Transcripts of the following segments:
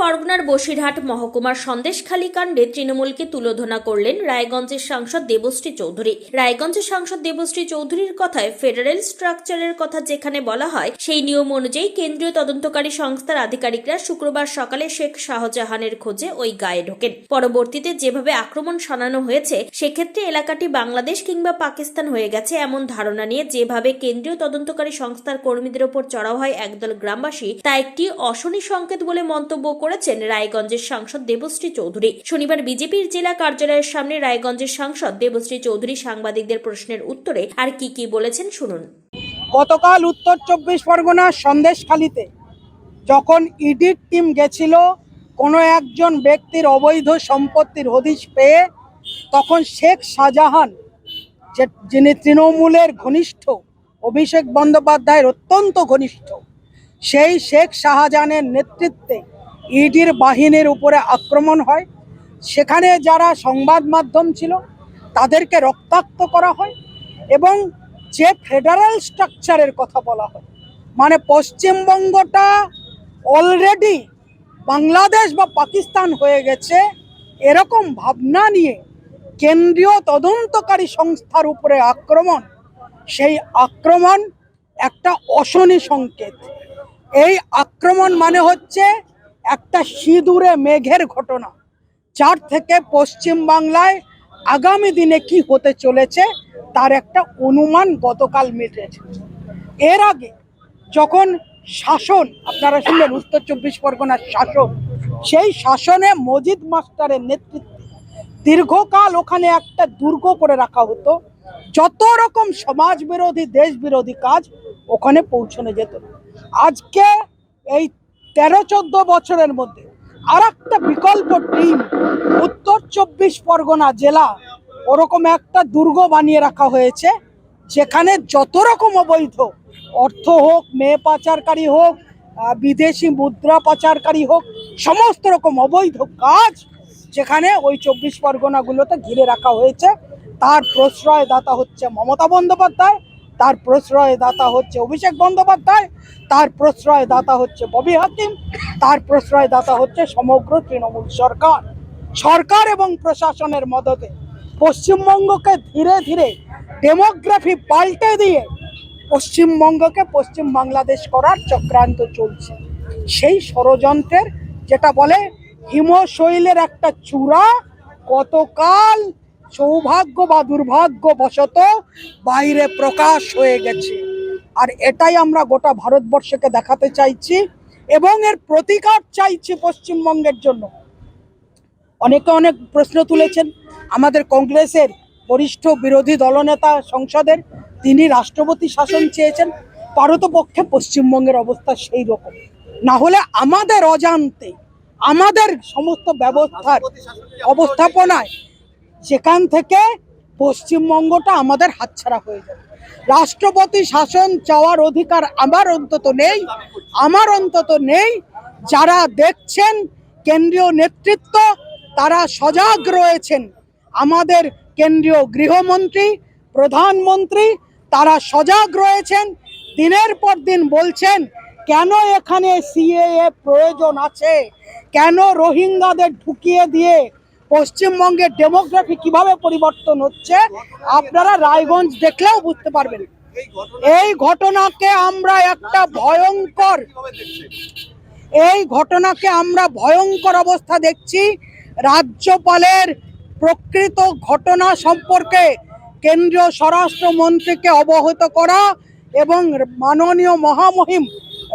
পরগনার বসিরহাট মহকুমার সন্দেশখালী কাণ্ডে তৃণমূলকে তুলোধনা করলেন রায়গঞ্জের সাংসদ দেবশ্রী চৌধুরী। রায়গঞ্জের সাংসদ দেবশ্রী চৌধুরীর কথায় ফেডারেল স্ট্রাকচারের কথা যেখানে বলা হয়, সেই নিয়ম অনুযায়ী কেন্দ্রীয় তদন্তকারী সংস্থার আধিকারিকরা শুক্রবার সকালে শেখ শাহজাহানের খোঁজে ওই গায়ে ঢোকেন। পরবর্তীতে যেভাবে আক্রমণ শানানো হয়েছে, সেক্ষেত্রে এলাকাটি বাংলাদেশ কিংবা পাকিস্তান হয়ে গেছে এমন ধারণা নিয়ে যেভাবে কেন্দ্রীয় তদন্তকারী সংস্থার কর্মীদের ওপর চড়াও হয় একদল গ্রামবাসী, তা একটি অশনি সংকেত বলে মন্তব্য করেছেন রায়গঞ্জের সাংসদ দেবশ্রী চৌধুরী। শনিবার বিজেপির জেলা কার্যালয়ের সামনে রায়গঞ্জের সাংসদ দেবশ্রী চৌধুরী সাংবাদিকদের প্রশ্নের উত্তরে আর কি কি বলেছেন শুনুন। গতকাল উত্তর চব্বিশ পরগনার সন্দেশখালিতে যখন ইডির টিম গেছিল, কোনো একজন ব্যক্তির অবৈধ সম্পত্তির হদিশ পেয়ে তখন শেখ শাহজাহান, যে যিনি তৃণমূলের ঘনিষ্ঠ, অভিষেক বন্দ্যোপাধ্যায়ের অত্যন্ত ঘনিষ্ঠ, সেই শেখ শাহজাহানের নেতৃত্বে ইডির বাহিনীর উপরে আক্রমণ হয়। সেখানে যারা সংবাদ মাধ্যম ছিল, তাদেরকে রক্তাক্ত করা হয় এবং যে ফেডারেল স্ট্রাকচারের কথা বলা হয় মানে পশ্চিমবঙ্গটা অলরেডি বাংলাদেশ বা পাকিস্তান হয়ে গেছে, এরকম ভাবনা নিয়ে কেন্দ্রীয় তদন্তকারী সংস্থার উপরে আক্রমণ, সেই আক্রমণ একটা অশনি সংকেত। এই আক্রমণ মানে হচ্ছে একটা সিঁদুরে মেঘের ঘটনা। যার থেকে পশ্চিম বাংলায় আগামী দিনে কি হতে চলেছে, তার একটা অনুমান গতকাল মিটেছে। এর আগে যখন শাসন, আপনারা শুনলেন উত্তর চব্বিশ পরগনার শাসন সেই শাসনে মজিদ মাস্টারের নেতৃত্বে দীর্ঘকাল ওখানে একটা দুর্গ করে রাখা হতো। যত রকম সমাজ বিরোধী দেশ বিরোধী কাজ ওখানে পৌঁছানো যেত। আজকে এই তেরো চোদ্দ বছরের মধ্যে আর একটা বিকল্প টিম উত্তর চব্বিশ পরগনা জেলা ওরকম একটা দুর্গ বানিয়ে রাখা হয়েছে, যেখানে যত রকম অবৈধ অর্থ হোক, মেয়ে পাচারকারী হোক বিদেশি মুদ্রা পাচারকারী হোক, সমস্ত রকম অবৈধ কাজ যেখানে ওই চব্বিশ পরগনাগুলোতে ঘিরে রাখা হয়েছে। তার প্রশ্রয়দাতা হচ্ছে মমতা বন্দ্যোপাধ্যায়। তার প্রশ্রয়দাতা হচ্ছে অভিষেক বন্দ্যোপাধ্যায়, তার প্রশ্রয়দাতা হচ্ছে ববি হাকিম, তার প্রশ্রয়দাতা হচ্ছে সমগ্র তৃণমূল সরকার। সরকার এবং প্রশাসনের মদতে পশ্চিমবঙ্গকে ধীরে ধীরে ডেমোগ্রাফি পাল্টে দিয়ে পশ্চিমবঙ্গকে পশ্চিম বাংলাদেশ করার চক্রান্ত চলছে। সেই ষড়যন্ত্রের, যেটা বলে হিমশৈলের একটা চূড়া কতকাল সৌভাগ্য বা দুর্ভাগ্যবশত বাইরে প্রকাশ হয়ে গেছে। আর এটাই আমরা গোটা ভারতবর্ষকে দেখাতে চাইছি এবং এর প্রতিকার চাইছি পশ্চিমবঙ্গের জন্য। অনেকে অনেক প্রশ্ন তুলেছেন আমাদের কংগ্রেসের বরিষ্ঠ বিরোধী দলনেতা সংসদের তিনি রাষ্ট্রপতি শাসন চেয়েছেন পারতপক্ষে পশ্চিমবঙ্গের অবস্থা সেই রকম। না হলে আমাদের অজান্তে আমাদের সমস্ত ব্যবস্থার অবস্থাপনায় সেখান থেকে পশ্চিমবঙ্গটা আমাদের হাতছাড়া হয়ে যাবে। রাষ্ট্রপতি শাসন চাওয়ার অধিকার আমার অন্তত নেই, আমার অন্তত নেই। যারা দেখছেন কেন্দ্রীয় নেতৃত্ব, তারা সজাগ রয়েছেন। আমাদের কেন্দ্রীয় গৃহমন্ত্রী, প্রধানমন্ত্রী, তারা সজাগ রয়েছেন। দিনের পর দিন বলছেন, কেন এখানে সিএএ প্রয়োজন আছে? কেন রোহিঙ্গাদের ঢুকিয়ে দিয়ে পশ্চিমবঙ্গের ডেমোগ্রাফি কীভাবে পরিবর্তন হচ্ছে, আপনারা রায়গঞ্জ দেখলেও বুঝতে পারবেন। এই ঘটনাকে আমরা একটা ভয়ঙ্কর এই ঘটনাকে আমরা ভয়ঙ্কর অবস্থা দেখছি। রাজ্যপালের প্রকৃত ঘটনা সম্পর্কে কেন্দ্রীয় স্বরাষ্ট্রমন্ত্রীকে অবহিত করা এবং মাননীয় মহামহিম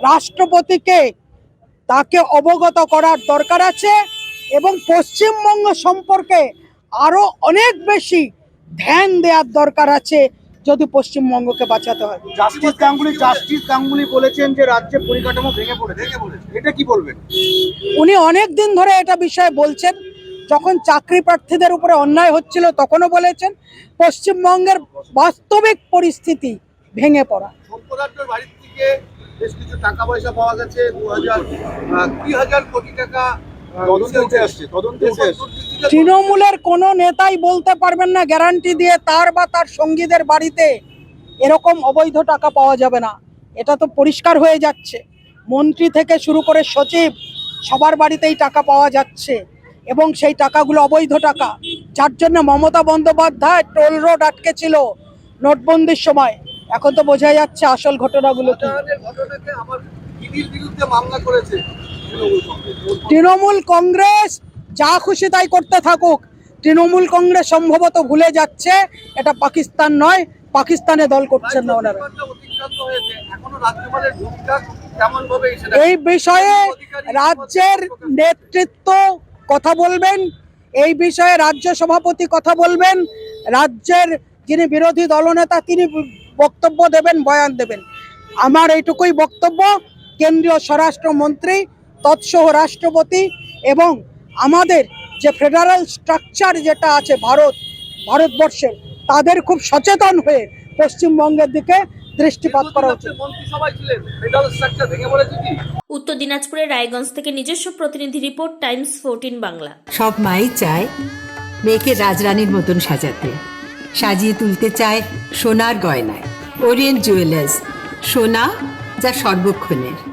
রাষ্ট্রপতিকে তাকে অবগত করার দরকার আছে। এবং পশ্চিমবঙ্গ সম্পর্কে আরও অনেক বেশি ধ্যান দেওয়ার দরকার আছে যদি পশ্চিমবঙ্গকে বাঁচাতে হয়। জাস্টিস গাঙ্গুলি জাস্টিস গাঙ্গুলি বলেছেন যে রাজ্যে পরিকাঠামো ভেঙে পড়েছে। এটা কি বলবেন? উনি অনেক দিন ধরে এটা বিষয়ে বলছেন যখন চাকরি প্রার্থীদের উপরে অন্যায় হচ্ছিল তখনও বলেছেন পশ্চিমবঙ্গের বাস্তবিক পরিস্থিতি ভেঙে পড়া। সম্পদার্থের বাড়ির থেকে বেশ কিছু টাকা পয়সা পাওয়া গেছে দু হাজার কোটি টাকা তৃণমূলের কোনো নেতাই বলতে পারবেন না গ্যারান্টি দিয়ে তার বা তার সঙ্গীদের বাড়িতে এরকম অবৈধ টাকা পাওয়া যাবে না। এটা তো পরিষ্কার হয়ে যাচ্ছে। মন্ত্রী থেকে শুরু করে সচিব সবার বাড়িতেই টাকা পাওয়া যাচ্ছে এবং সেই টাকাগুলো অবৈধ টাকা। যার জন্য মমতা বন্দ্যোপাধ্যায় টোল রোড আটকে ছিল নোটবন্দির সময়। এখন তো বোঝা যাচ্ছে আসল ঘটনাগুলো কি। আমার বিরুদ্ধে মামলা করেছে। তৃণমূল কংগ্রেস যা খুশি তাই করতে থাকুক। তৃণমূল কংগ্রেস সম্ভবত ভুলে যাচ্ছে। এটা পাকিস্তান নয় পাকিস্তানে দল করছেন না ওনারা এই বিষয়ে রাজ্যের নেতৃত্ব কথা বলবেন এই বিষয়ে রাজ্য সভাপতি কথা বলবেন রাজ্যের যিনি বিরোধী দলনেতা তিনি বক্তব্য দেবেন বয়ান দেবেন। আমার এইটুকুই বক্তব্য। কেন্দ্রীয় স্বরাষ্ট্রমন্ত্রী তৎসহ রাষ্ট্রপতি এবং আমাদের যে ফেডারেল স্ট্রাকচার যেটা আছে ভারত ভারতবর্ষের তাদের খুব সচেতন হয়ে পশ্চিমবঙ্গের দিকে দৃষ্টিপাত করা উচিত। উত্তর দিনাজপুরের রায়গঞ্জ থেকে নিজস্ব প্রতিনিধি রিপোর্ট টাইমস ফোরটিন বাংলা। সব মাই চায় মেয়েকে রাজরানীর মতন সাজাতে। সাজিয়ে তুলতে চায় সোনার গয়নায়। ওরিয়েন্ট জুয়েলার্স সোনা যা সর্বক্ষণের।